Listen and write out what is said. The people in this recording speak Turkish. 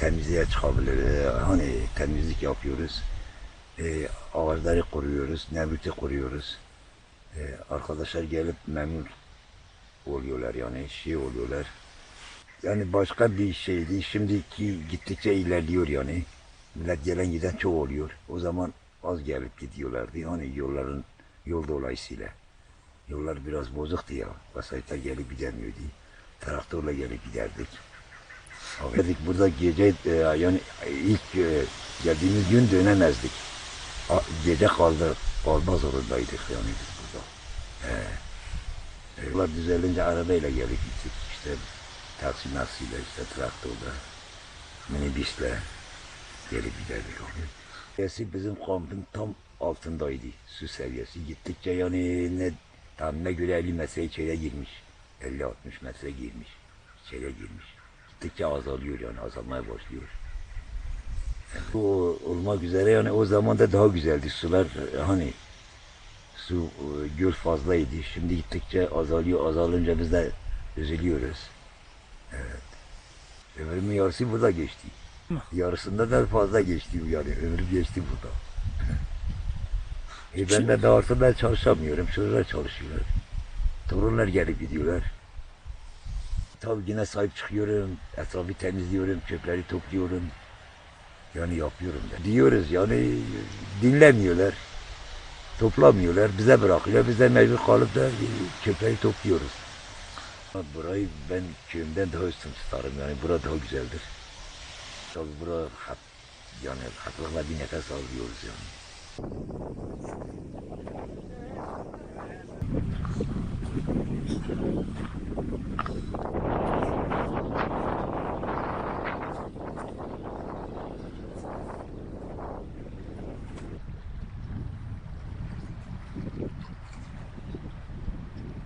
temizliğe çıkabilir. Hani temizlik yapıyoruz. E, ağaçları kuruyoruz, nebriti kuruyoruz. E, arkadaşlar gelip memnun oluyorlar yani şey oluyorlar. Yani başka bir şeydi. Şimdiki gittikçe ilerliyor yani. Millet gelen giden çok oluyor. O zaman az gelip gidiyorlardı. Hani yolların yol dolayısıyla. Yollar biraz bozuktu ya. Vasayetler gelip gidemiyordu. Traktörle gelip giderdik. Dedik burada gece e, yani ilk e, geldiğimiz gün dönemezdik. A- Gece kaldı, kalma zorundaydık yani biz burada. He. E, Yollar düzelince arabayla gelip gittik. İşte taksi naksiyle, işte traktörle, minibüsle gelip giderdik. Seviyesi bizim kampın tam altındaydı su seviyesi. Gittikçe yani ne tahminine göre 50 metre içeriye girmiş. 50-60 metre girmiş. İçeriye girmiş. Gittikçe azalıyor yani azalmaya başlıyor. Bu olmak üzere yani o zaman da daha güzeldi sular e, hani su e, göl fazlaydı. Şimdi gittikçe azalıyor azalınca biz de üzülüyoruz. Evet. Ömrümün yarısı burada geçti. Yarısında da fazla geçti yani ömrüm geçti burada. e ben de daha ben çalışamıyorum. Çocuklar çalışıyorlar. Torunlar gelip gidiyorlar. Tabii yine sahip çıkıyorum. Etrafı temizliyorum. Çöpleri topluyorum. Yani yapıyorum da. Diyoruz yani dinlemiyorlar. Toplamıyorlar. Bize bırakıyorlar. Biz de mecbur kalıp da çöpleri topluyoruz. Burayı ben köyümden daha üstün tutarım. Yani bura daha güzeldir. Tabii bura hat, yani hatırla bir nefes alıyoruz yani.